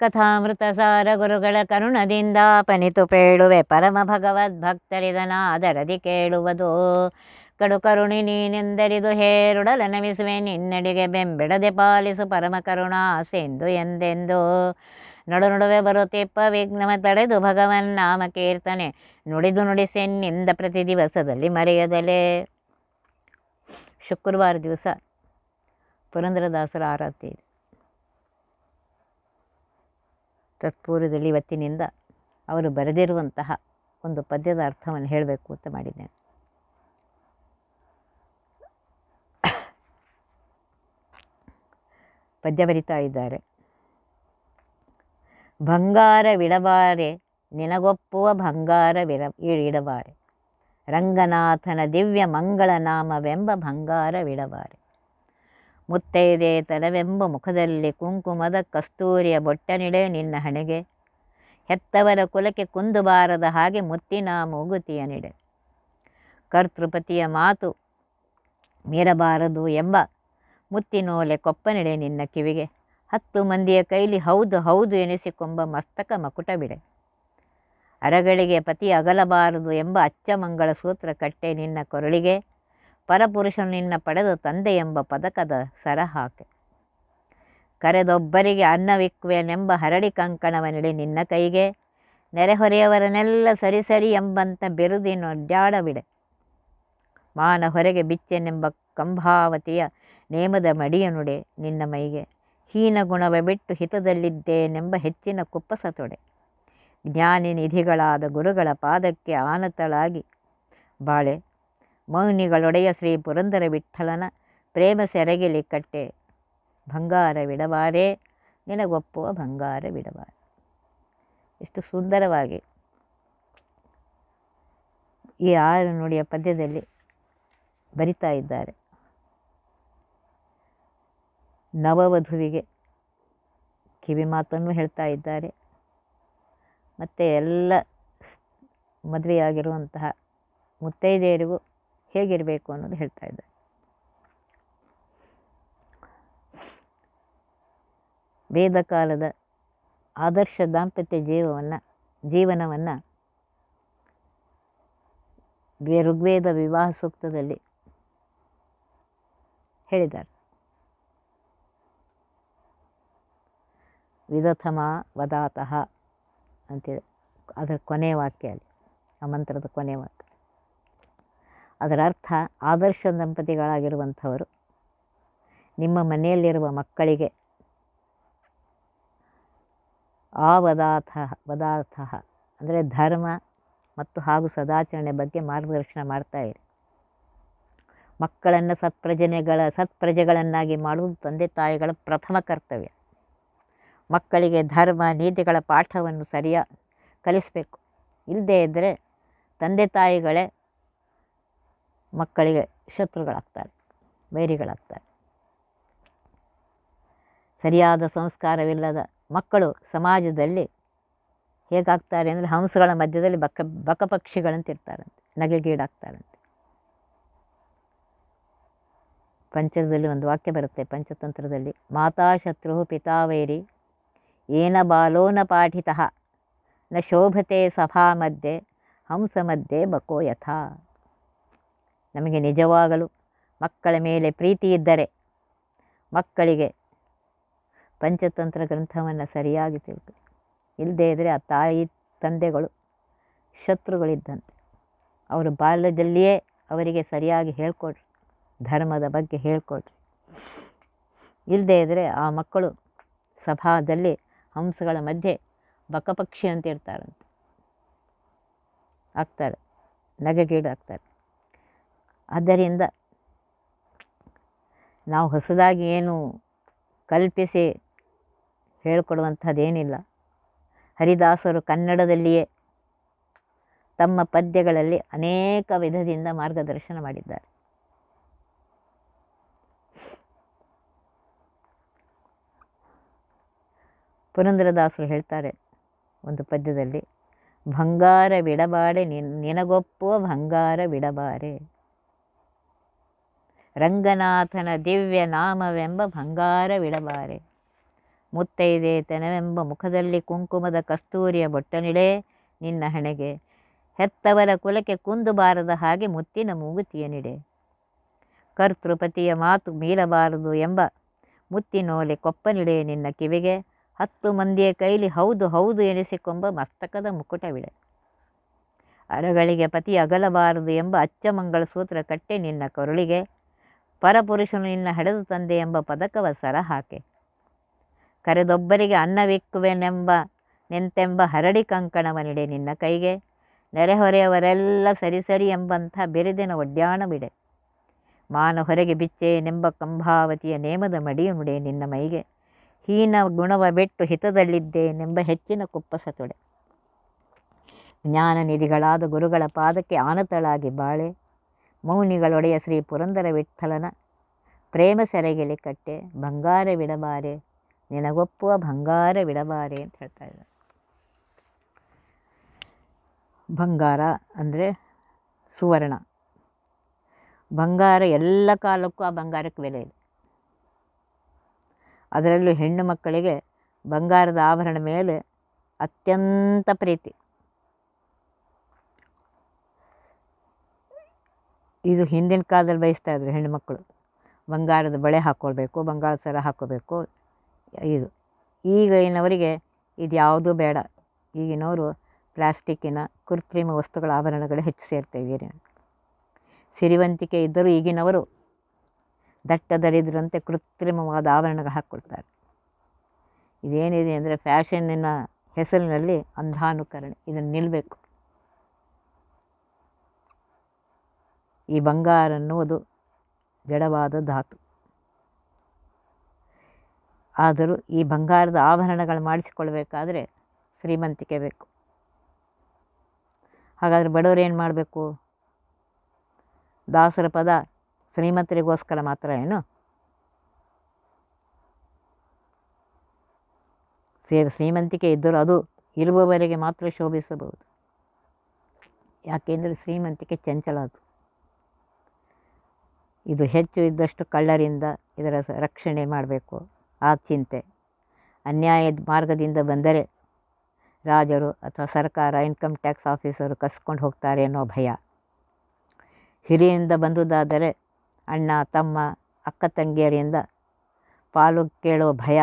ಕಥಾಮೃತ ಸಾರ ಗುರುಗಳ ಕರುಣದಿಂದ ಪನಿತು ಪೇಳುವೆ ಪರಮ ಭಗವದ್ ಭಕ್ತರಿದನಾದರದಿ ಕೇಳುವುದು. ಕಡು ಕರುಣಿ ನೀನೆಂದರಿದು ಹೇರುಡಲ ನಮಿಸುವೆ ನಿನ್ನಡಿಗೆ ಬೆಂಬಿಡದೆ ಪಾಲಿಸು ಪರಮ ಕರುಣಾ ಸೆಂದು ಎಂದೆಂದು. ನಡು ನಡುವೆ ಬರುತ್ತಿಪ್ಪ ವಿಘ್ನವ ತಡೆದು ಭಗವನ್ ನಾಮ ಕೀರ್ತನೆ. ನುಡಿದು ನುಡಿಸೆನ್ನಿಂದ ಪ್ರತಿ ದಿವಸದಲ್ಲಿ ಮರೆಯದಲೇ. ಶುಕ್ರವಾರ ದಿವಸ ಪುರಂದರದಾಸರ ಆರಾಧನೆ ಇದೆ ತತ್ಪೂರ್ವದಲ್ಲಿ ಇವತ್ತಿನಿಂದ ಅವರು ಬರೆದಿರುವಂತಹ ಒಂದು ಪದ್ಯದ ಅರ್ಥವನ್ನು ಹೇಳಬೇಕು ಅಂತ ಮಾಡಿದ್ದೇನೆ. ಪದ್ಯ ಬರಿತಾ ಇದ್ದಾರೆ. ಬಂಗಾರವಿಡಬಾರೆ ನಿನಗೊಪ್ಪುವ ಬಂಗಾರವಿರ ಇಡಬಾರೆ. ರಂಗನಾಥನ ದಿವ್ಯ ಮಂಗಳ ನಾಮವೆಂಬ ಬಂಗಾರವಿಡಬಾರೆ ಮುತ್ತೈದೆ ತಲವೆಂಬ ಮುಖದಲ್ಲಿ ಕುಂಕುಮದ ಕಸ್ತೂರಿಯ ಬೊಟ್ಟನಿಡೆ ನಿನ್ನ ಹಣೆಗೆ. ಹೆತ್ತವರ ಕುಲಕ್ಕೆ ಕುಂದುಬಾರದ ಹಾಗೆ ಮುತ್ತಿನ ಮೂಗುತಿಯ ನಿಡೆ. ಕರ್ತೃಪತಿಯ ಮಾತು ಮೀರಬಾರದು ಎಂಬ ಮುತ್ತಿನೋಲೆ ಕೊಪ್ಪನಿಡೆ ನಿನ್ನ ಕಿವಿಗೆ. ಹತ್ತು ಮಂದಿಯ ಕೈಲಿ ಹೌದು ಹೌದು ಎನಿಸಿಕೊಂಬ ಮಸ್ತಕ ಮಕುಟ ಬಿಡೆ ಅರಗಳಿಗೆ ಪತಿ ಅಗಲಬಾರದು ಎಂಬ ಅಚ್ಚಮಂಗಳ ಸೂತ್ರ ಕಟ್ಟೆ ನಿನ್ನ ಕೊರಳಿಗೆ. ಪರಪುರುಷನು ನಿನ್ನ ಪಡೆದ ತಂದೆ ಎಂಬ ಪದಕದ ಸರ ಹಾಕೆ ಕರೆದೊಬ್ಬರಿಗೆ ಅನ್ನವಿಕ್ಕುವೆನೆಂಬ ಹರಡಿ ಕಂಕಣವನಿಡಿ ನಿನ್ನ ಕೈಗೆ, ನೆರೆಹೊರೆಯವರನ್ನೆಲ್ಲ ಸರಿ ಸರಿ ಎಂಬಂತ ಬಿರುದಿನೊಡ್ಡಾಡಬಿಡೆ ಮಾನ ಹೊರಗೆ ಬಿಚ್ಚೆನೆಂಬ ಕಂಭಾವತಿಯ ನೇಮದ ಮಡಿಯನುಡೆ ನಿನ್ನ ಮೈಗೆ, ಹೀನ ಗುಣವ ಬಿಟ್ಟು ಹಿತದಲ್ಲಿದ್ದೇನೆಂಬ ಹೆಚ್ಚಿನ ಕುಪ್ಪಸ ತೊಡೆ. ಜ್ಞಾನಿ ನಿಧಿಗಳಾದ ಗುರುಗಳ ಪಾದಕ್ಕೆ ಆನತಳಾಗಿ, ಬಾಳೆ ಮೌನಿಗಳೊಡೆಯ ಶ್ರೀ ಪುರಂದರ ವಿಠಲನ ಪ್ರೇಮ ಸೆರಗಿಲಿ ಕಟ್ಟೆ. ಬಂಗಾರವಿಡಬಾರೇ ನಿನಗೊಪ್ಪುವ ಬಂಗಾರವಿಡವಾರೆ ಎಷ್ಟು ಸುಂದರವಾಗಿ. ಈ ಆರು ನುಡಿಯ ಪದ್ಯದಲ್ಲಿ ಬರಿತಾ ಇದ್ದಾರೆ. ನವವಧುವಿಗೆ ಕಿವಿ ಮಾತನ್ನು ಹೇಳ್ತಾ ಇದ್ದಾರೆ. ಮತ್ತು ಎಲ್ಲ ಮದುವೆಯಾಗಿರುವಂತಹ ಮುತ್ತೈದೆಯರಿಗೂ ಹೇಗಿರಬೇಕು ಅನ್ನೋದು ಹೇಳ್ತಾ ಇದ್ದಾರೆ ವೇದ ಕಾಲದ ಆದರ್ಶ ದಾಂಪತ್ಯ ಜೀವವನ್ನು, ಜೀವನವನ್ನು ಋಗ್ವೇದ ವಿವಾಹ ಸೂಕ್ತದಲ್ಲಿ ಹೇಳಿದ್ದಾರೆ. ವಿದಥಮ ವದಾತಃ ಅಂತೇಳಿ, ಅದರ ಕೊನೆಯ ವಾಕ್ಯ ಅಲ್ಲಿ, ಆ ಮಂತ್ರದ ಕೊನೆಯ ವಾಕ್ಯ. ಅದರ ಅರ್ಥ ಆದರ್ಶ ದಂಪತಿಗಳಾಗಿರುವಂಥವರು. ನಿಮ್ಮ ಮನೆಯಲ್ಲಿರುವ ಮಕ್ಕಳಿಗೆ ಆ ವದಾಥ ವದಾಥ ಅಂದರೆ ಧರ್ಮ ಮತ್ತು ಹಾಗೂ ಸದಾಚರಣೆ ಬಗ್ಗೆ ಮಾರ್ಗದರ್ಶನ ಮಾಡ್ತಾ ಇರಿ. ಮಕ್ಕಳನ್ನು ಸತ್ಪ್ರಜನೆಗಳ, ಸತ್ಪ್ರಜೆಗಳನ್ನಾಗಿ ಮಾಡುವುದು ತಂದೆ ತಾಯಿಗಳ ಪ್ರಥಮ ಕರ್ತವ್ಯ. ಮಕ್ಕಳಿಗೆ ಧರ್ಮ, ನೀತಿಗಳ ಪಾಠವನ್ನು ಸರಿಯ ಕಲಿಸಬೇಕು. ಇಲ್ಲದೇ ಇದ್ದರೆ ತಂದೆ ತಾಯಿಗಳೇ ಮಕ್ಕಳಿಗೆ ಶತ್ರುಗಳಾಗ್ತಾರೆ ವೈರಿಗಳಾಗ್ತಾರೆ ಸರಿಯಾದ ಸಂಸ್ಕಾರವಿಲ್ಲದ ಮಕ್ಕಳು ಸಮಾಜದಲ್ಲಿ ಹೇಗಾಗ್ತಾರೆ ಅಂದರೆ ಹಂಸಗಳ ಮಧ್ಯದಲ್ಲಿ ಬಕ ಬಕಪಕ್ಷಿಗಳಂತ ಇರ್ತಾರಂತೆ ನಗೆಗೀಡಾಗ್ತಾರಂತೆ. ಪಂಚದಲ್ಲಿ ಒಂದು ವಾಕ್ಯ ಬರುತ್ತೆ, ಪಂಚತಂತ್ರದಲ್ಲಿ, ಮಾತಾ ಶತ್ರು ಪಿತಾ ವೈರಿ ಏನ ಬಾಲೋನ ಪಾಠಿತ, ನ ಶೋಭತೆ ಸಭಾ ಮಧ್ಯೆ, ಹಂಸ ಮಧ್ಯೆ ಬಕೋ ಯಥಾ. ನಮಗೆ ನಿಜವಾಗಲು ಮಕ್ಕಳ ಮೇಲೆ ಪ್ರೀತಿ ಇದ್ದರೆ ಮಕ್ಕಳಿಗೆ ಪಂಚತಂತ್ರ ಗ್ರಂಥವನ್ನು ಸರಿಯಾಗಿ ತಿಳ್ಕೊ. ಇಲ್ಲದೇ ಇದ್ದರೆ ಆ ತಾಯಿ ತಂದೆಗಳು ಶತ್ರುಗಳಿದ್ದಂತೆ. ಅವರು ಬಾಲ್ಯದಲ್ಲಿಯೇ ಅವರಿಗೆ ಸರಿಯಾಗಿ ಹೇಳ್ಕೊಡ್ರಿ ಧರ್ಮದ ಬಗ್ಗೆ ಹೇಳ್ಕೊಡ್ರಿ ಇಲ್ಲದೇ ಇದ್ದರೆ ಆ ಮಕ್ಕಳು ಸಭಾದಲ್ಲಿ ಹಂಸಗಳ ಮಧ್ಯೆ ಬಕಪಕ್ಷಿ ಅಂತ ಇರ್ತಾರಂತೆ ಆಗ್ತಾರೆ. ನಗೆಗೀಡಾಗ್ತಾರೆ. ಆದ್ದರಿಂದ ನಾವು ಹೊಸದಾಗಿ ಏನು ಕಲ್ಪಿಸಿ ಹೇಳಿಕೊಡುವಂಥದ್ದೇನಿಲ್ಲ. ಹರಿದಾಸರು ಕನ್ನಡದಲ್ಲಿಯೇ ತಮ್ಮ ಪದ್ಯಗಳಲ್ಲಿ ಅನೇಕ ವಿಧದಿಂದ ಮಾರ್ಗದರ್ಶನ ಮಾಡಿದ್ದಾರೆ. ಪುರಂದರದಾಸರು ಹೇಳ್ತಾರೆ ಒಂದು ಪದ್ಯದಲ್ಲಿ ಬಂಗಾರ ಬಿಡಬಾಡೆ ನಿನ್, ನಿನಗೊಪ್ಪುವ ಬಂಗಾರ ಬಿಡಬಾರೆ. ರಂಗನಾಥನ ದಿವ್ಯ ನಾಮವೆಂಬ ಬಂಗಾರವಿಡಬಾರೆ ಮುತ್ತೈದೇತನವೆಂಬ ಮುಖದಲ್ಲಿ ಕುಂಕುಮದ ಕಸ್ತೂರಿಯ ಬೊಟ್ಟನಿಳೆ ನಿನ್ನ ಹಣೆಗೆ. ಹೆತ್ತವರ ಕುಲಕ್ಕೆ ಕುಂದು ಬಾರದ ಹಾಗೆ ಮುತ್ತಿನ ಮೂಗುತಿಯನಿಡೆ. ಕರ್ತೃಪತಿಯ ಮಾತು ಮೀರಬಾರದು ಎಂಬ ಮುತ್ತಿನೋಲೆ ಕೊಪ್ಪನಿಡೆ ನಿನ್ನ ಕಿವಿಗೆ. ಹತ್ತು ಮಂದಿಯ ಕೈಲಿ ಹೌದು ಹೌದು ಎನಿಸಿಕೊಂಬ ಮಸ್ತಕದ ಮುಕುಟವಿಡೆ. ಅರಗಳಿಗೆ ಪತಿ ಅಗಲಬಾರದು ಎಂಬ ಅಚ್ಚಮಂಗಳ ಸೂತ್ರ ಕಟ್ಟೆ ನಿನ್ನ ಕರುಳಿಗೆ. ಪರಪುರುಷನು ನಿನ್ನ ಹಡೆದು ತಂದೆ ಎಂಬ ಪದಕವ ಸರ ಹಾಕೆ ಕರೆದೊಬ್ಬರಿಗೆ ಅನ್ನವಿಕ್ಕುವೆನೆಂಬ ನೆಂತೆಂಬ ಹರಡಿ ಕಂಕಣವನಿಡೆ ನಿನ್ನ ಕೈಗೆ. ನೆರೆಹೊರೆಯವರೆಲ್ಲ ಸರಿ ಸರಿ ಎಂಬಂಥ ಬೆರೆದಿನ ಒಡ್ಯಾಣವಿಡೆ ಮಾನ ಹೊರಗೆ ಬಿಚ್ಚೇನೆಂಬ ಕಂಭಾವತಿಯ ನೇಮದ ಮಡಿಯು ನುಡೆ ನಿನ್ನ ಮೈಗೆ. ಹೀನ ಗುಣವ ಬಿಟ್ಟು ಹಿತದಲ್ಲಿದ್ದೇನೆಂಬ ಹೆಚ್ಚಿನ ಕುಪ್ಪಸ ತೊಡೆ. ಜ್ಞಾನ ನಿಧಿಗಳಾದ ಗುರುಗಳ ಪಾದಕ್ಕೆ ಆನತಳಾಗಿ ಬಾಳೆ. ಮೌನಿಗಳೊಡೆಯ ಶ್ರೀ ಪುರಂದರ ವಿಠಲನ ಪ್ರೇಮ ಸೆರೆಗೆಲೆ ಕಟ್ಟೆ, ಬಂಗಾರ ವಿಡಬಾರೆ, ನಿನಗೊಪ್ಪುವ ಬಂಗಾರ ವಿಡಬಾರೆ ಅಂತ ಹೇಳ್ತಾ ಇದ್ದಾರೆ. ಬಂಗಾರ ಅಂದರೆ ಸುವರ್ಣ. ಬಂಗಾರ ಎಲ್ಲ ಕಾಲಕ್ಕೂ ಆ ಬಂಗಾರಕ್ಕೆ ಬೆಲೆ ಇದೆ. ಅದರಲ್ಲೂ ಹೆಣ್ಣು ಮಕ್ಕಳಿಗೆ ಬಂಗಾರದ ಆಭರಣ ಮೇಲೆ ಅತ್ಯಂತ ಪ್ರೀತಿ. ಇದು ಹಿಂದಿನ ಕಾಲದಲ್ಲಿ ಬಯಸ್ತಾ ಇದ್ರು ಹೆಣ್ಣುಮಕ್ಕಳು ಬಂಗಾರದ ಬಳೆ ಹಾಕ್ಕೊಳ್ಬೇಕು ಬಂಗಾರದ ಸರ ಹಾಕ್ಕೋಬೇಕು ಇದು. ಈಗಿನವರಿಗೆ ಇದು ಯಾವುದೂ ಬೇಡ. ಈಗಿನವರು ಪ್ಲಾಸ್ಟಿಕ್ಕಿನ ಕೃತ್ರಿಮ ವಸ್ತುಗಳ ಆಭರಣಗಳು ಹೆಚ್ಚು ಸೇರ್ತವೆ ಸಿರಿವಂತಿಕೆ ಇದ್ದರೂ ಈಗಿನವರು ದಟ್ಟ ದರಿದ್ರಂತೆ ಕೃತ್ರಿಮವಾದ ಆಭರಣಗಳು ಹಾಕ್ಕೊಳ್ತಾರೆ ಇದೇನಿದೆ ಅಂದರೆ ಫ್ಯಾಷನ್ನಿನ ಹೆಸರಿನಲ್ಲಿ ಅಂಧಾನುಕರಣೆ. ಇದನ್ನು ನಿಲ್ಲಬೇಕು ಈ ಬಂಗಾರ ಅನ್ನುವುದು ಜಡವಾದ ಧಾತು. ಆದರೂ ಈ ಬಂಗಾರದ ಆಭರಣಗಳು ಮಾಡಿಸಿಕೊಳ್ಬೇಕಾದ್ರೆ ಶ್ರೀಮಂತಿಕೆ ಬೇಕು. ಹಾಗಾದರೆ ಬಡವರು ಏನು ಮಾಡಬೇಕು? ದಾಸರ ಪದ ಶ್ರೀಮಂತರಿಗೋಸ್ಕರ ಮಾತ್ರ ಏನು? ಸೇ ಶ್ರೀಮಂತಿಕೆ ಇದ್ದರೂ ಅದು ಇರುವವರೆಗೆ ಮಾತ್ರ ಶೋಭಿಸಬಹುದು. ಯಾಕೆಂದರೆ ಶ್ರೀಮಂತಿಕೆ ಚಂಚಲ ಅದು. ಇದು ಹೆಚ್ಚು ಇದ್ದಷ್ಟು ಕಳ್ಳರಿಂದ ಇದರ ರಕ್ಷಣೆ ಮಾಡಬೇಕು, ಆ ಚಿಂತೆ. ಅನ್ಯಾಯದ ಮಾರ್ಗದಿಂದ ಬಂದರೆ ರಾಜರು ಅಥವಾ ಸರ್ಕಾರ ಇನ್ಕಮ್ ಟ್ಯಾಕ್ಸ್ ಆಫೀಸರು ಕಸ್ಕೊಂಡು ಹೋಗ್ತಾರೆ ಅನ್ನೋ ಭಯ. ಹಿರಿಯಿಂದ ಬಂದುದಾದರೆ ಅಣ್ಣ, ತಮ್ಮ, ಅಕ್ಕ, ತಂಗಿಯರಿಂದ ಪಾಲು ಕೇಳುವ ಭಯ,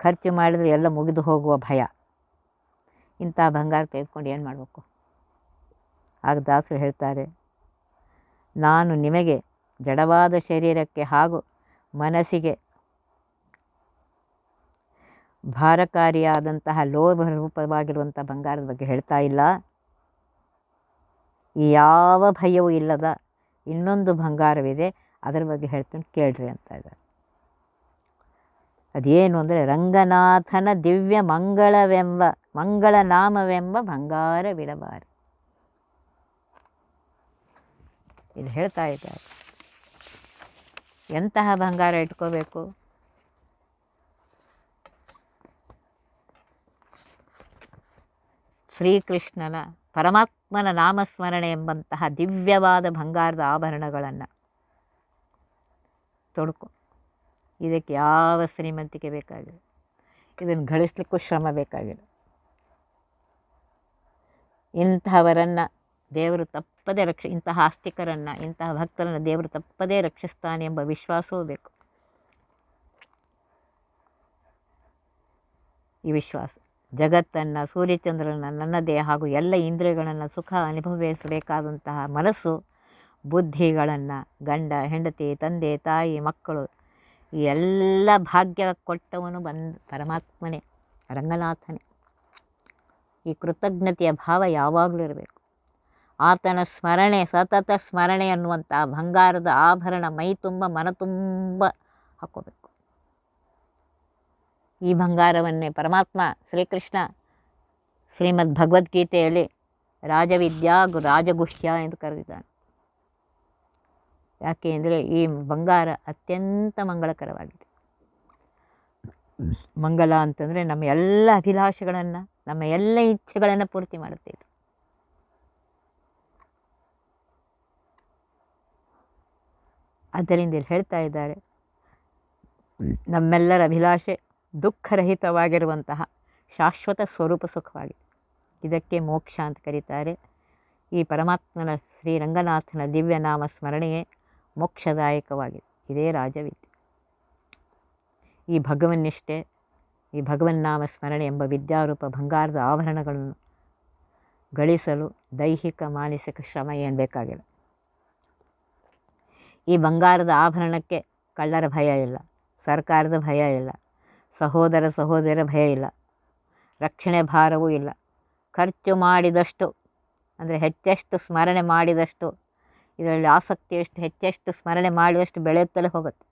ಖರ್ಚು ಮಾಡಿದರೆ ಎಲ್ಲ ಮುಗಿದು ಹೋಗುವ ಭಯ. ಇಂಥ ಬಂಗಾರ ತೆಗೆದುಕೊಂಡು ಏನು ಮಾಡಬೇಕು? ಆಗ ದಾಸರು ಹೇಳ್ತಾರೆ, ನಾನು ನಿಮಗೆ ಜಡವಾದ ಶರೀರಕ್ಕೆ ಹಾಗೂ ಮನಸ್ಸಿಗೆ ಭಾರಕಾರಿಯಾದಂತಹ ಲೋಭ ರೂಪವಾಗಿರುವಂಥ ಬಂಗಾರದ ಬಗ್ಗೆ ಹೇಳ್ತಾ ಇಲ್ಲ. ಯಾವ ಭಯವೂ ಇಲ್ಲದ ಇನ್ನೊಂದು ಬಂಗಾರವಿದೆ. ಅದರ ಬಗ್ಗೆ ಹೇಳ್ತೀನಿ, ಕೇಳ್ರಿ ಅಂತ ಇದ್ದಾರೆ ಅದೇನು ಅಂದರೆ ರಂಗನಾಥನ ದಿವ್ಯ ಮಂಗಳವೆಂಬ, ಮಂಗಳ ನಾಮವೆಂಬ ಬಂಗಾರವಿಡಬಾರ ಇದು ಹೇಳ್ತಾ ಇದ್ದಾರೆ. ಎಂತಹ ಬಂಗಾರ ಇಟ್ಕೋಬೇಕು? ಶ್ರೀಕೃಷ್ಣನ ಪರಮಾತ್ಮನ ನಾಮಸ್ಮರಣೆ ಎಂಬಂತಹ ದಿವ್ಯವಾದ ಬಂಗಾರದ ಆಭರಣಗಳನ್ನು ತೊಡ್ಕೊ. ಇದಕ್ಕೆ ಯಾವ ಶ್ರೀಮಂತಿಕೆ ಬೇಕಾಗಿದೆ ಇದನ್ನು ಗಳಿಸ್ಲಿಕ್ಕೂ ಶ್ರಮ ಬೇಕಾಗಿದೆ ಇಂಥವರನ್ನು ದೇವರು ತಪ್ಪದೇ ರಕ್ಷ, ಇಂತಹ ಆಸ್ತಿಕರನ್ನು, ಇಂತಹ ಭಕ್ತರನ್ನು ದೇವರು ತಪ್ಪದೇ ರಕ್ಷಿಸ್ತಾನೆ ಎಂಬ ವಿಶ್ವಾಸವೂ ಬೇಕು. ಈ ವಿಶ್ವಾಸ. ಜಗತ್ತನ್ನು ಸೂರ್ಯಚಂದ್ರನ ನನ್ನದೇ ಹಾಗೂ ಎಲ್ಲ ಇಂದ್ರಿಯಗಳನ್ನು ಸುಖ ಅನುಭವಿಸಬೇಕಾದಂತಹ ಮನಸ್ಸು, ಬುದ್ಧಿಗಳನ್ನು, ಗಂಡ, ಹೆಂಡತಿ, ತಂದೆ, ತಾಯಿ, ಮಕ್ಕಳು, ಈ ಎಲ್ಲ ಭಾಗ್ಯ ಕೊಟ್ಟವನು ಬಂದು ಪರಮಾತ್ಮನೇ, ರಂಗನಾಥನೇ. ಈ ಕೃತಜ್ಞತೆಯ ಭಾವ ಯಾವಾಗಲೂ ಇರಬೇಕು. ಆತನ ಸ್ಮರಣೆ, ಸತತ ಸ್ಮರಣೆ ಅನ್ನುವಂಥ ಬಂಗಾರದ ಆಭರಣ ಮೈ ತುಂಬ, ಮನ ತುಂಬ ಹಾಕ್ಕೋಬೇಕು ಈ ಬಂಗಾರವನ್ನೇ ಪರಮಾತ್ಮ ಶ್ರೀಕೃಷ್ಣ ಶ್ರೀಮದ್ ಭಗವದ್ಗೀತೆಯಲ್ಲಿ ರಾಜವಿದ್ಯಾ ರಾಜಗುಹ್ಯ ಎಂದು ಕರೆದಿದ್ದಾನೆ. ಯಾಕೆ ಅಂದರೆ ಈ ಬಂಗಾರ ಅತ್ಯಂತ ಮಂಗಳಕರವಾಗಿದೆ. ಮಂಗಲ ಅಂತಂದರೆ ನಮ್ಮ ಎಲ್ಲ ಅಭಿಲಾಷೆಗಳನ್ನು, ನಮ್ಮ ಎಲ್ಲ ಇಚ್ಛೆಗಳನ್ನು ಪೂರ್ತಿ ಮಾಡುತ್ತೆ ಇದು. ಆದ್ದರಿಂದ ಇಲ್ಲಿ ಹೇಳ್ತಾ ಇದ್ದಾರೆ. ನಮ್ಮೆಲ್ಲರ ಅಭಿಲಾಷೆ ದುಃಖರಹಿತವಾಗಿರುವಂತಹ ಶಾಶ್ವತ ಸ್ವರೂಪ ಸುಖವಾಗಿದೆ ಇದಕ್ಕೆ ಮೋಕ್ಷ ಅಂತ ಕರೀತಾರೆ. ಈ ಪರಮಾತ್ಮನ ಶ್ರೀರಂಗನಾಥನ ದಿವ್ಯನಾಮ ಸ್ಮರಣೆಯೇ ಮೋಕ್ಷದಾಯಕವಾಗಿದೆ. ಇದೇ ರಾಜವಿದ್ಯೆ. ಈ ಭಗವನ್ನಿಷ್ಠೆ ಈ ಭಗವನ್ನಾಮ ಸ್ಮರಣೆ ಎಂಬ ವಿದ್ಯಾರೂಪ ಬಂಗಾರದ ಆಭರಣಗಳನ್ನು ಗಳಿಸಲು ದೈಹಿಕ ಮಾನಸಿಕ ಶ್ರಮ ಏನು ಬೇಕಾಗಿಲ್ಲ. ಈ ಬಂಗಾರದ ಆಭರಣಕ್ಕೆ ಕಳ್ಳರ ಭಯ ಇಲ್ಲ, ಸರ್ಕಾರದ ಭಯ ಇಲ್ಲ, ಸಹೋದರ ಸಹೋದರ ಭಯ ಇಲ್ಲ, ರಕ್ಷಣೆ ಭಾರವೂ ಇಲ್ಲ. ಖರ್ಚು ಮಾಡಿದಷ್ಟು, ಅಂದರೆ ಹೆಚ್ಚೆಷ್ಟು ಸ್ಮರಣೆ ಮಾಡಿದಷ್ಟು, ಇದರಲ್ಲಿ ಆಸಕ್ತಿ ಎಷ್ಟು, ಹೆಚ್ಚೆಷ್ಟು ಸ್ಮರಣೆ ಮಾಡಿದಷ್ಟು ಬೆಳೆಯುತ್ತಲೇ ಹೋಗುತ್ತೆ.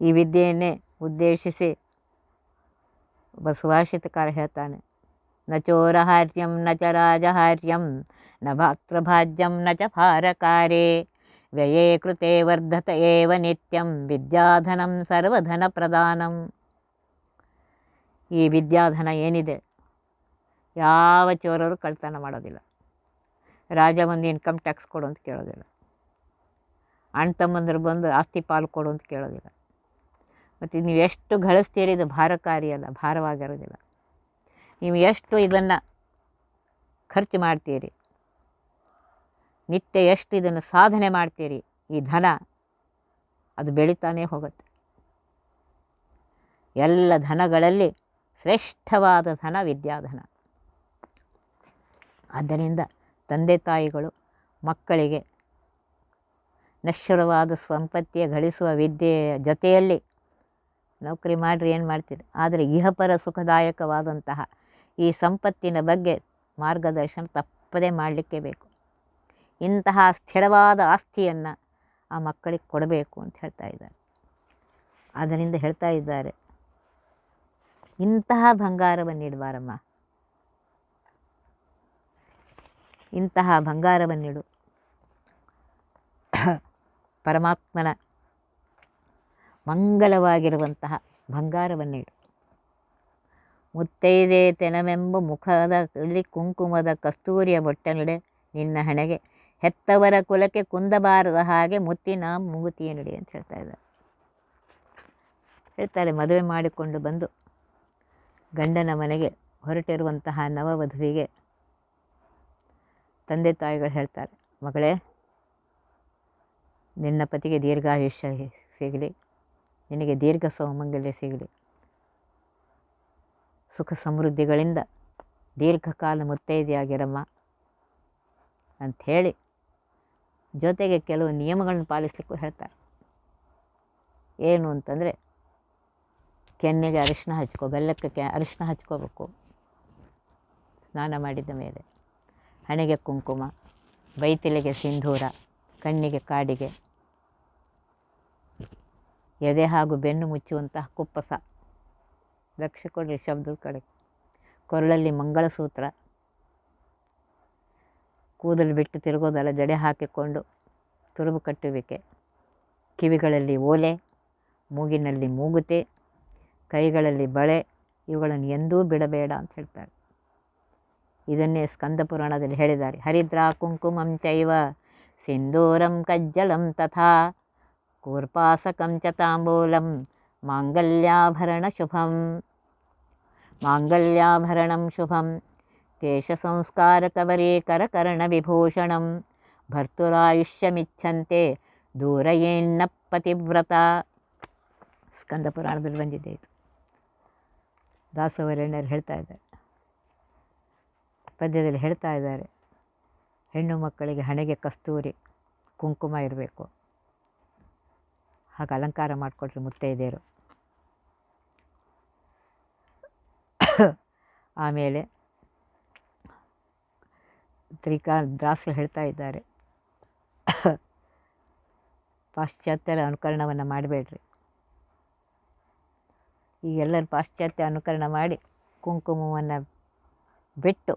ಈ ವಿದ್ಯೆಯನ್ನೇ ಉದ್ದೇಶಿಸಿ ಒಬ್ಬ ಸುಭಾಷಿತಕಾರ ಹೇಳ್ತಾನೆ ನ ಚೋರಹಾರ್ಯಂ ನ ಚ ರಾಜಹಾರ್ಯಂ ನ ಭಕ್ತೃಭಾಜ್ಯಂ ನ ಚ ಭಾರಕಾರೇ ವ್ಯಯೇ ಕೃತೆ ವರ್ಧತ ಏವ ನಿತ್ಯಂ ವಿದ್ಯಾಧನಂ ಸರ್ವಧನ ಪ್ರದಾನಂ ಈ ವಿದ್ಯಾಧನ ಏನಿದೆ? ಯಾವ ಚೋರರು ಕಳ್ತನ ಮಾಡೋದಿಲ್ಲ. ರಾಜ ಬಂದು ಇನ್ಕಮ್ ಟ್ಯಾಕ್ಸ್ ಕೊಡು ಅಂತ ಕೇಳೋದಿಲ್ಲ. ಅಣ್ಣ ತಮ್ಮಂದರು ಬಂದು ಆಸ್ತಿ ಪಾಲು ಕೊಡು ಅಂತ ಕೇಳೋದಿಲ್ಲ. ಮತ್ತು ನೀವು ಎಷ್ಟು ಗಳಿಸ್ತೀರಿ ಇದು ಭಾರಕಾರಿ ಅಲ್ಲ, ಭಾರವಾಗಿರೋದಿಲ್ಲ. ನೀವು ಎಷ್ಟು ಇದನ್ನು ಖರ್ಚು ಮಾಡ್ತೀರಿ? ನಿತ್ಯ ಎಷ್ಟು ಇದನ್ನು ಸಾಧನೆ ಮಾಡ್ತೀರಿ? ಈ ಧನ ಅದು ಬೆಳೀತಾನೇ ಹೋಗುತ್ತೆ. ಎಲ್ಲ ಧನಗಳಲ್ಲಿ ಶ್ರೇಷ್ಠವಾದ ಧನ ವಿದ್ಯಾಧನ. ಆದ್ದರಿಂದ ತಂದೆ ತಾಯಿಗಳು ಮಕ್ಕಳಿಗೆ ನಶ್ವರವಾದ ಸಂಪತ್ತಿಯ ಗಳಿಸುವ ವಿದ್ಯೆಯ ಜೊತೆಯಲ್ಲಿ ನೌಕರಿ ಮಾಡಿರಿ, ಏನು ಮಾಡ್ತೀರಿ? ಆದರೆ ಇಹಪರ ಸುಖದಾಯಕವಾದಂತಹ ಈ ಸಂಪತ್ತಿನ ಬಗ್ಗೆ ಮಾರ್ಗದರ್ಶನ ತಪ್ಪದೇ ಮಾಡಲಿಕ್ಕೆ ಬೇಕು. ಇಂತಹ ಸ್ಥಿರವಾದ ಆಸ್ತಿಯನ್ನು ಆ ಮಕ್ಕಳಿಗೆ ಕೊಡಬೇಕು ಅಂತ ಹೇಳ್ತಾ ಇದ್ದಾರೆ. ಅದರಿಂದ ಹೇಳ್ತಾ ಇದ್ದಾರೆ, ಇಂತಹ ಬಂಗಾರವನ್ನಿಡಬಾರಮ್ಮ ಇಂತಹ ಬಂಗಾರವನ್ನಿಡು ಪರಮಾತ್ಮನ ಮಂಗಲವಾಗಿರುವಂತಹ ಬಂಗಾರವನ್ನಿಡು ಮುತ್ತೈದೆ ತೆನವೆಂಬು ಮುಖದ ಇಳಿ ಕುಂಕುಮದ ಕಸ್ತೂರಿಯ ಬೊಟ್ಟನಿಡೆ ನಿನ್ನ ಹಣೆಗೆ ಹೆತ್ತವರ ಕುಲಕ್ಕೆ ಕುಂದಬಾರದ ಹಾಗೆ ಮುತ್ತಿನ ಮೂಗುತಿಯ ನಡಿ ಅಂತ ಹೇಳ್ತಾ ಇದ್ದಾರೆ. ಹೇಳ್ತಾರೆ, ಮದುವೆ ಮಾಡಿಕೊಂಡು ಬಂದು ಗಂಡನ ಮನೆಗೆ ಹೊರಟಿರುವಂತಹ ನವವಧುವಿಗೆ ತಂದೆ ತಾಯಿಗಳು ಹೇಳ್ತಾರೆ, ಮಗಳೇ, ನಿನ್ನ ಪತಿಗೆ ದೀರ್ಘಾಯುಷ್ಯ ಸಿಗಲಿ, ನಿನಗೆ ದೀರ್ಘ ಸೌಮಂಗಲ್ಯ ಸಿಗಲಿ. ಸುಖ ಸಮೃದ್ಧಿಗಳಿಂದ ದೀರ್ಘಕಾಲ ಮುತ್ತೈದೆಯಾಗಿರಮ್ಮ ಅಂಥೇಳಿ ಜೊತೆಗೆ ಕೆಲವು ನಿಯಮಗಳನ್ನು ಪಾಲಿಸ್ಲಿಕ್ಕೂ ಹೇಳ್ತಾರೆ. ಏನು ಅಂತಂದರೆ ಕೆನ್ನೆಗೆ ಅರಿಶಿನ ಹಚ್ಕೋ, ಬೆಲ್ಲಕ್ಕೆ ಕೆ ಅರಿಶಿನ ಹಚ್ಕೋಬೇಕು. ಸ್ನಾನ ಮಾಡಿದ ಮೇಲೆ ಹಣೆಗೆ ಕುಂಕುಮ, ಬೈತಿಲೆಗೆ ಸಿಂಧೂರ, ಕಣ್ಣಿಗೆ ಕಾಡಿಗೆ, ಎದೆ ಹಾಗೂ ಬೆನ್ನು ಮುಚ್ಚುವಂತಹ ಕುಪ್ಪಸ. ಲಕ್ಷ್ಯ ಕೊಡಿ ಶಬ್ದದ ಕಡೆ. ಕೊರಳಲ್ಲಿ ಮಂಗಳಸೂತ್ರ. ಕೂದಲು ಬಿಟ್ಟು ತಿರುಗೋದಲ್ಲ, ಜಡೆ ಹಾಕಿಕೊಂಡು ತುರುಬು ಕಟ್ಟುವಿಕೆ. ಕಿವಿಗಳಲ್ಲಿ ಓಲೆ, ಮೂಗಿನಲ್ಲಿ ಮೂಗುತಿ, ಕೈಗಳಲ್ಲಿ ಬಳೆ, ಇವುಗಳನ್ನು ಎಂದೂ ಬಿಡಬೇಡ ಅಂತ ಹೇಳ್ತಾರೆ. ಇದನ್ನೇ ಸ್ಕಂದ ಪುರಾಣದಲ್ಲಿ ಹೇಳಿದ್ದಾರೆ. ಹರಿದ್ರಾ ಕುಂಕುಮಂ ಚೈವ, ಸಿಂಧೂರಂ ಕಜ್ಜಲಂ ತಥಾ, ಕೂರ್ಪಾಸಕಂ ಚ ತಾಂಬೂಲಂ, ಮಾಂಗಲ್ಯಾಭರಣ ಶುಭಂ. ಮಾಂಗಲ್ಯಾಭರಣಂ ಶುಭಂ ಕೇಶಸಂಸ್ಕಾರಕವರೀಕರಕರ್ಣವಿಭೂಷಣಂ ಭರ್ತುರಾಯುಷ್ಯಮಿಚ್ಛಂತೆ ದೂರಯೇನ್ನ ಪತಿವ್ರತ ಸ್ಕಂದ ಪುರಾಣದಲ್ಲಿ ಬಂದಿದೆ ಇದು. ದಾಸವರೇಣ್ಯರು ಹೇಳ್ತಾ ಇದ್ದಾರೆ. ಪದ್ಯದಲ್ಲಿ ಹೇಳ್ತಾ ಇದ್ದಾರೆ, ಹೆಣ್ಣು ಮಕ್ಕಳಿಗೆ ಹಣೆಗೆ ಕಸ್ತೂರಿ, ಕುಂಕುಮ ಇರಬೇಕು. ಹಾಗೆ ಅಲಂಕಾರ ಮಾಡಿಕೊಟ್ರು ಮುತ್ತೈದೆಯರು. ಆಮೇಲೆ ತ್ರಿಕಾ ದ್ರಾಸ ಹೇಳ್ತಾ ಇದ್ದಾರೆ. ಪಾಶ್ಚಾತ್ಯರ ಅನುಕರಣವನ್ನು ಮಾಡಬೇಡ್ರಿ. ಈ ಎಲ್ಲರ ಪಾಶ್ಚಾತ್ಯ ಅನುಕರಣ ಮಾಡಿ ಕುಂಕುಮವನ್ನು ಬಿಟ್ಟು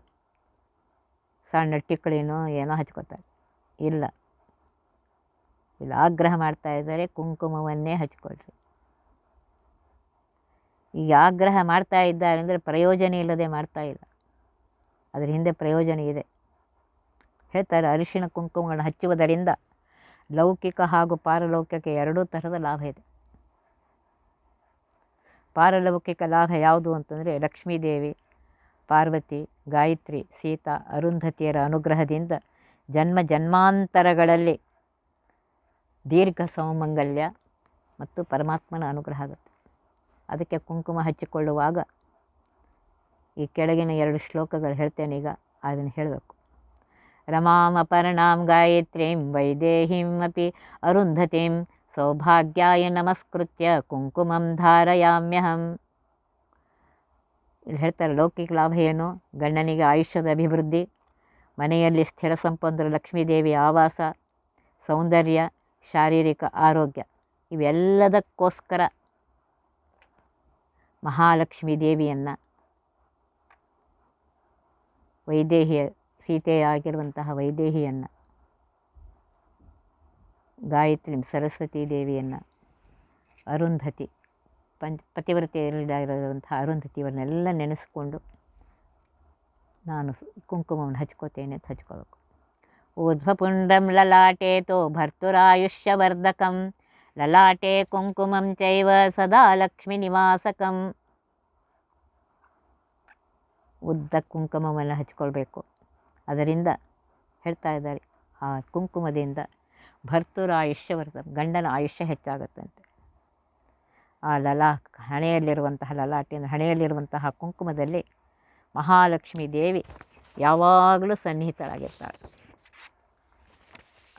ಸಣ್ಣ ಟಿಕ್ಕಳಿನೋ ಏನೋ ಹಚ್ಕೋತಾರೆ. ಇಲ್ಲ. ಇಲ್ಲ, ಆಗ್ರಹ ಮಾಡ್ತಾ ಇದ್ದಾರೆ, ಕುಂಕುಮವನ್ನೇ ಹಚ್ಕೊಳ್ರಿ. ಈಗ ಆಗ್ರಹ ಮಾಡ್ತಾ ಇದ್ದಾರೆ ಅಂದರೆ ಪ್ರಯೋಜನ ಇಲ್ಲದೆ ಮಾಡ್ತಾ ಇಲ್ಲ. ಅದರ ಹಿಂದೆ ಪ್ರಯೋಜನ ಇದೆ. ಹೇಳ್ತಾರೆ ಅರಿಶಿಣ ಕುಂಕುಮಗಳನ್ನು ಹಚ್ಚುವುದರಿಂದ ಲೌಕಿಕ ಹಾಗೂ ಪಾರಲೌಕಿಕ ಎರಡೂ ಥರದ ಲಾಭ ಇದೆ. ಪಾರಲೌಕಿಕ ಲಾಭ ಯಾವುದು ಅಂತಂದರೆ ಲಕ್ಷ್ಮೀದೇವಿ, ಪಾರ್ವತಿ, ಗಾಯತ್ರಿ, ಸೀತಾ, ಅರುಂಧತಿಯರ ಅನುಗ್ರಹದಿಂದ ಜನ್ಮ ಜನ್ಮಾಂತರಗಳಲ್ಲಿ ದೀರ್ಘ ಸೌಮಂಗಲ್ಯ ಮತ್ತು ಪರಮಾತ್ಮನ ಅನುಗ್ರಹ ಆಗುತ್ತೆ. ಅದಕ್ಕೆ ಕುಂಕುಮ ಹಚ್ಚಿಕೊಳ್ಳುವಾಗ ಈ ಕೆಳಗಿನ ಎರಡು ಶ್ಲೋಕಗಳು ಹೇಳ್ತೇನೆ ಈಗ, ಅದನ್ನು ಹೇಳಬೇಕು. ರಮಾಂ ಅಪರ್ಣಾಂ ಗಾಯತ್ರೀಂ ವೈದೇಹಿಂ ಅಪಿ ಅರುಂಧತಿಂ ಸೌಭಾಗ್ಯಾಯ ನಮಸ್ಕೃತ್ಯ ಕುಂಕುಮಂ ಧಾರಯಾಮ್ಯಹಂ. ಇಲ್ಲಿ ಹೇಳ್ತಾರೆ ಲೌಕಿಕ ಲಾಭ ಏನು? ಗಂಡನಿಗೆ ಆಯುಷ್ಯದ ಅಭಿವೃದ್ಧಿ, ಮನೆಯಲ್ಲಿ ಸ್ಥಿರ ಸಂಪನ್ನರು ಲಕ್ಷ್ಮೀದೇವಿ ಆವಾಸ, ಸೌಂದರ್ಯ, ಶಾರೀರಿಕ ಆರೋಗ್ಯ, ಇವೆಲ್ಲದಕ್ಕೋಸ್ಕರ ಮಹಾಲಕ್ಷ್ಮೀ ದೇವಿಯನ್ನು. ವೈದೇಹಿಯ, ಸೀತೆಯಾಗಿರುವಂತಹ ವೈದೇಹಿಯನ್ನು. ಗಾಯತ್ರಿ, ಸರಸ್ವತಿ ದೇವಿಯನ್ನು. ಅರುಂಧತಿ, ಪಂಚ ಪತಿವ್ರತೆಯಲ್ಲಿರುವಂತಹ ಅರುಂಧತಿಯವರನ್ನೆಲ್ಲ ನೆನೆಸ್ಕೊಂಡು ನಾನು ಕುಂಕುಮವನ್ನು ಹಚ್ಕೋತೇನೆ ಅಂತ ಹಚ್ಕೋಬೇಕು. ಊರ್ಧ್ವಪುಂಡಂ ಲಲಾಟೆ ತೋ ಭರ್ತುರಾಯುಷ್ಯವರ್ಧಕಂ. ಲಲಾಟೆ ಕುಂಕುಮಂ ಚೈವ ಸದಾ ಲಕ್ಷ್ಮಿ ನಿವಾಸಕಂ ಉದ್ದ ಕುಂಕುಮವನ್ನು ಹಚ್ಕೊಳ್ಬೇಕು. ಅದರಿಂದ ಹೇಳ್ತಾ ಇದ್ದಾರೆ, ಆ ಕುಂಕುಮದಿಂದ ಭರ್ತುರ ಬರ್ತದೆ, ಗಂಡನ ಆಯುಷ್ಯ ಹೆಚ್ಚಾಗುತ್ತಂತೆ. ಆ ಲಲಾ ಹಣೆಯಲ್ಲಿರುವಂತಹ ಲಲಾಟಿನ ಹಣೆಯಲ್ಲಿರುವಂತಹ ಕುಂಕುಮದಲ್ಲಿ ಮಹಾಲಕ್ಷ್ಮೀ ದೇವಿ ಯಾವಾಗಲೂ ಸನ್ನಿಹಿತರಾಗಿರ್ತಾಳೆ.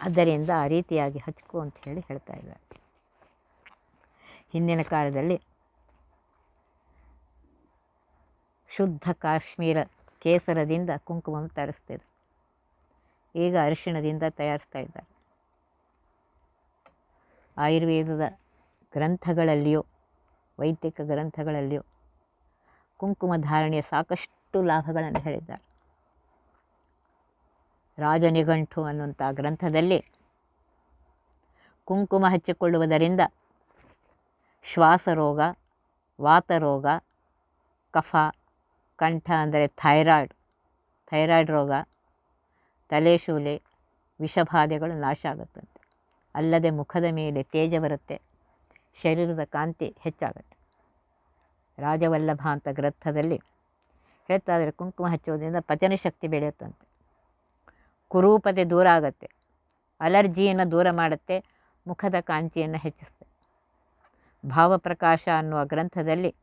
ಅದರಿಂದ ಆ ರೀತಿಯಾಗಿ ಹಚ್ಕೋ ಅಂತ ಹೇಳಿ ಹೇಳ್ತಾ ಇದ್ದಾರೆ. ಹಿಂದಿನ ಕಾಲದಲ್ಲಿ ಶುದ್ಧ ಕಾಶ್ಮೀರ ಕೇಸರದಿಂದ ಕುಂಕುಮವನ್ನು ತಯಾರಿಸ್ತಿದ್ರು ಈಗ ಅರಿಶಿಣದಿಂದ ತಯಾರಿಸ್ತಾ ಇದ್ದಾರೆ. ಆಯುರ್ವೇದದ ಗ್ರಂಥಗಳಲ್ಲಿಯೋ, ವೈದಿಕ ಗ್ರಂಥಗಳಲ್ಲಿಯೋ ಕುಂಕುಮ ಧಾರಣೆಯ ಸಾಕಷ್ಟು ಲಾಭಗಳನ್ನು ಹೇಳಿದ್ದಾರೆ. ರಾಜನಿಘಂಟು ಅನ್ನುವಂಥ ಗ್ರಂಥದಲ್ಲಿ ಕುಂಕುಮ ಹಚ್ಚಿಕೊಳ್ಳುವುದರಿಂದ ಶ್ವಾಸರೋಗ, ವಾತರೋಗ, ಕಫ, ಕಂಠ ಅಂದರೆ ಥೈರಾಯ್ಡ್ ಥೈರಾಯ್ಡ್ ರೋಗ ತಲೆಶೂಲೆ ವಿಷಬಾಧೆಗಳು ನಾಶ ಆಗುತ್ತಂತೆ. ಅಲ್ಲದೆ ಮುಖದ ಮೇಲೆ ತೇಜ ಬರುತ್ತೆ, ಶರೀರದ ಕಾಂತಿ ಹೆಚ್ಚಾಗುತ್ತೆ. ರಾಜವಲ್ಲಭ ಅಂತ ಗ್ರಂಥದಲ್ಲಿ ಹೇಳ್ತಾ ಕುಂಕುಮ ಹಚ್ಚೋದ್ರಿಂದ ಪಚನ ಶಕ್ತಿ ಬೆಳೆಯುತ್ತಂತೆ. ಕುರೂಪತೆ ದೂರ ಆಗುತ್ತೆ, ಅಲರ್ಜಿಯನ್ನು ದೂರ ಮಾಡುತ್ತೆ, ಮುಖದ ಕಾಂತಿಯನ್ನು ಹೆಚ್ಚಿಸುತ್ತೆ. ಭಾವಪ್ರಕಾಶ ಅನ್ನುವ ಗ್ರಂಥದಲ್ಲಿ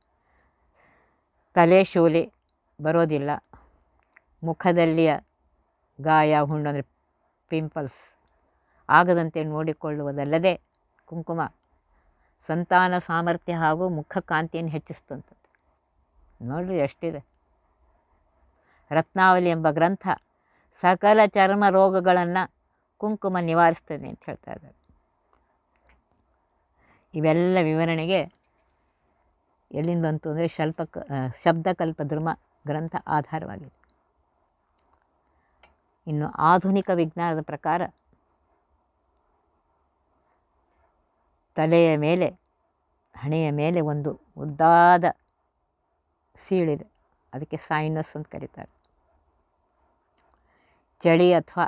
ತಲೆ ಶೂಲಿ ಬರೋದಿಲ್ಲ. ಮುಖದಲ್ಲಿಯ ಗಾಯ, ಹುಣ್ಣು ಅಂದರೆ ಪಿಂಪಲ್ಸ್ ಆಗದಂತೆ ನೋಡಿಕೊಳ್ಳುವುದಲ್ಲದೆ ಕುಂಕುಮ, ಸಂತಾನ ಸಾಮರ್ಥ್ಯ ಹಾಗೂ ಮುಖ ಕಾಂತಿಯನ್ನು ಹೆಚ್ಚಿಸ್ತಂಥದ್ದು ನೋಡಿರಿ ಎಷ್ಟಿದೆ. ರತ್ನಾವಲಿ ಎಂಬ ಗ್ರಂಥ ಸಕಲ ಚರ್ಮ ರೋಗಗಳನ್ನು ಕುಂಕುಮ ನಿವಾರಿಸ್ತದೆ ಅಂತ ಹೇಳ್ತಾ ಇದ್ದಾರೆ. ಇವೆಲ್ಲ ವಿವರಣೆಗೆ ಎಲ್ಲಿಂದ ಬಂತು ಅಂದರೆ ಶಲ್ಪ ಧರ್ಮ ಗ್ರಂಥ ಆಧಾರವಾಗಿದೆ. ಇನ್ನು ಆಧುನಿಕ ವಿಜ್ಞಾನದ ಪ್ರಕಾರ ತಲೆಯ ಮೇಲೆ, ಹಣೆಯ ಮೇಲೆ ಒಂದು ಉದ್ದಾದ ಸೀಳಿದೆ. ಅದಕ್ಕೆ ಸೈನಸ್ ಅಂತ ಕರೀತಾರೆ. ಚಳಿ ಅಥವಾ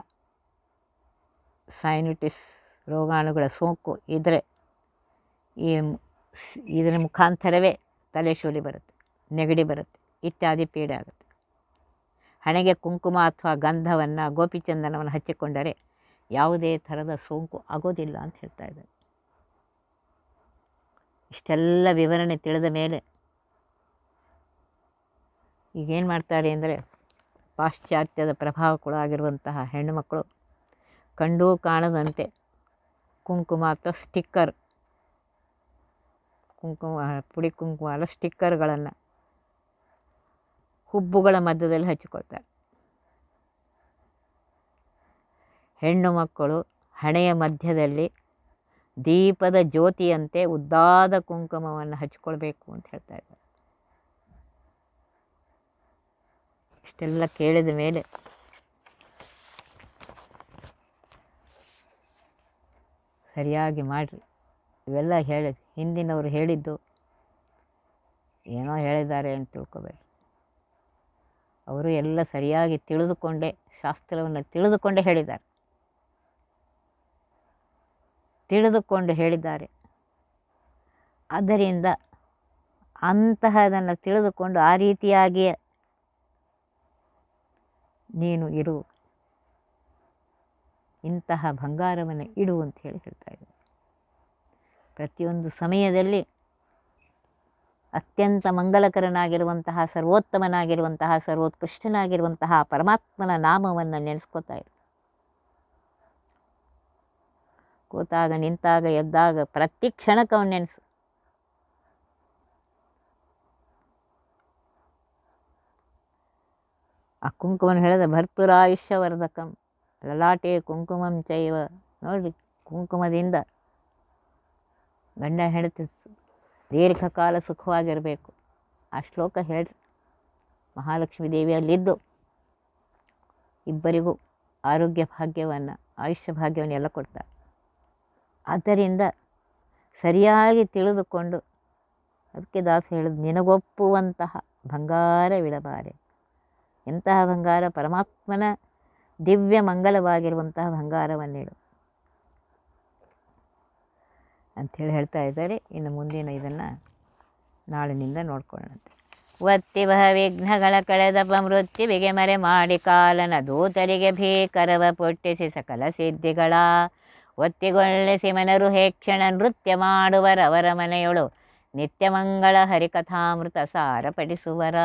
ಸೈನಿಟಿಸ್ ರೋಗಾಣುಗಳ ಸೋಂಕು ಇದ್ದರೆ ಈ ಇದರ ಮುಖಾಂತರವೇ ತಲೆ ಶೋಲಿ ಬರುತ್ತೆ, ನೆಗಡಿ ಬರುತ್ತೆ, ಇತ್ಯಾದಿ ಪೀಡೆ ಆಗುತ್ತೆ. ಹಣೆಗೆ ಕುಂಕುಮ ಅಥವಾ ಗಂಧವನ್ನು, ಗೋಪಿಚಂದನವನ್ನು ಹಚ್ಚಿಕೊಂಡರೆ ಯಾವುದೇ ಥರದ ಸೋಂಕು ಆಗೋದಿಲ್ಲ ಅಂತ ಹೇಳ್ತಾ ಇದ್ದಾರೆ. ಇಷ್ಟೆಲ್ಲ ವಿವರಣೆ ತಿಳಿದ ಮೇಲೆ ಈಗೇನು ಮಾಡ್ತಾರೆ ಅಂದರೆ ಪಾಶ್ಚಾತ್ಯದ ಪ್ರಭಾವಕ್ಕೊಳಗಾಗಿರುವಂತಹ ಹೆಣ್ಣುಮಕ್ಕಳು ಕಂಡೂ ಕಾಣದಂತೆ ಕುಂಕುಮ ಅಥವಾ ಸ್ಟಿಕ್ಕರ್ ಕುಂಕುಮ, ಪುಡಿ ಕುಂಕುಮ ಅಲ್ಲ ಸ್ಟಿಕ್ಕರ್ಗಳನ್ನು ಹುಬ್ಬುಗಳ ಮಧ್ಯದಲ್ಲಿ ಹಚ್ಚಿಕೊಳ್ತಾರೆ ಹೆಣ್ಣು ಮಕ್ಕಳು ಹಣೆಯ ಮಧ್ಯದಲ್ಲಿ ದೀಪದ ಜ್ಯೋತಿಯಂತೆ ಉದ್ದಾದ ಕುಂಕುಮವನ್ನು ಹಚ್ಕೊಳ್ಬೇಕು ಅಂತ ಹೇಳ್ತಾ ಇದ್ದಾರೆ. ಇಷ್ಟೆಲ್ಲ ಕೇಳಿದ ಮೇಲೆ ಸರಿಯಾಗಿ ಮಾಡಿರಿ. ಇವೆಲ್ಲ ಹೇಳಿ ಹಿಂದಿನವರು ಹೇಳಿದ್ದು ಏನೋ ಹೇಳಿದ್ದಾರೆ ಅಂತ ತಿಳ್ಕೊಬೇಡಿ. ಅವರು ಎಲ್ಲ ಸರಿಯಾಗಿ ತಿಳಿದುಕೊಂಡೇ, ಶಾಸ್ತ್ರವನ್ನು ತಿಳಿದುಕೊಂಡೇ ಹೇಳಿದ್ದಾರೆ. ತಿಳಿದುಕೊಂಡು ಹೇಳಿದ್ದಾರೆ. ಆದ್ದರಿಂದ ಅಂತಹದನ್ನು ತಿಳಿದುಕೊಂಡು ಆ ರೀತಿಯಾಗಿಯೇ ನೀನು ಇರು. ಇಂತಹ ಬಂಗಾರವನ್ನು ಇಡು ಅಂತ ಹೇಳಿ ಹೇಳ್ತಾ ಪ್ರತಿಯೊಂದು ಸಮಯದಲ್ಲಿ ಅತ್ಯಂತ ಮಂಗಲಕರನಾಗಿರುವಂತಹ ಸರ್ವೋತ್ತಮನಾಗಿರುವಂತಹ, ಸರ್ವೋತ್ಕೃಷ್ಟನಾಗಿರುವಂತಹ ಪರಮಾತ್ಮನ ನಾಮವನ್ನು ನೆನೆಸ್ಕೋತಾ ಇರು. ಕೂತಾಗ, ನಿಂತಾಗ, ಎದ್ದಾಗ ಪ್ರತಿ ಕ್ಷಣಕ್ಕೆ ಅವನು ನೆನೆಸು. ಆ ಕುಂಕುಮನ ಹೇಳಿದ, ಭರ್ತುರಾಯುಷ್ಯವರ್ಧಕಂ ಲಲಾಟೆ ಕುಂಕುಮಂ ಚೈವ. ನೋಡ್ರಿ, ಕುಂಕುಮದಿಂದ ಗಂಡ ಹೆಂಡತಿ ದೀರ್ಘಕಾಲ ಸುಖವಾಗಿರಬೇಕು. ಆ ಶ್ಲೋಕ ಹೇಳಿ, ಮಹಾಲಕ್ಷ್ಮೀ ದೇವಿಯಲ್ಲಿದ್ದು, ಇಬ್ಬರಿಗೂ ಆರೋಗ್ಯ ಭಾಗ್ಯವನ್ನು, ಆಯುಷ್ಯ ಭಾಗ್ಯವನ್ನು ಎಲ್ಲ ಕೊಡ್ತಾರೆ. ಆದ್ದರಿಂದ ಸರಿಯಾಗಿ ತಿಳಿದುಕೊಂಡು, ಅದಕ್ಕೆ ದಾಸ ಹೇಳಿದ, ನಿನಗೊಪ್ಪುವಂತಹ ಬಂಗಾರವಿಡಬಾರೆ ಎಂತಹ ಬಂಗಾರ? ಪರಮಾತ್ಮನ ದಿವ್ಯ ಮಂಗಲವಾಗಿರುವಂತಹ ಬಂಗಾರವನ್ನಿಡು ಅಂಥೇಳಿ ಹೇಳ್ತಾ ಇದ್ದಾರೆ. ಇನ್ನು ಮುಂದಿನ ಇದನ್ನು ನಾಳಿನಿಂದ ನೋಡ್ಕೊಳ್ಳೋಣಂತೆ ಬಹ ವಿಘ್ನಗಳ ಕಳೆದಪ ಮೃತ್ಯುವಿಗೆ ಮರೆ ಮಾಡಿ ಕಾಲನ ದೂತರಿಗೆ ಭೀಕರವ ಪೊಟ್ಟಿಸಿ ಸಕಲ ಸಿದ್ಧಿಗಳ. ಒತ್ತಿಗೊಳ್ಳಿಸಿ ಮನರು ಹೇಕ್ಷಣ ನೃತ್ಯ ಮಾಡುವರವರ ಮನೆಯೊಳು ನಿತ್ಯಮಂಗಳ ಹರಿಕಥಾಮೃತ ಸಾರ ಪಡಿಸುವರ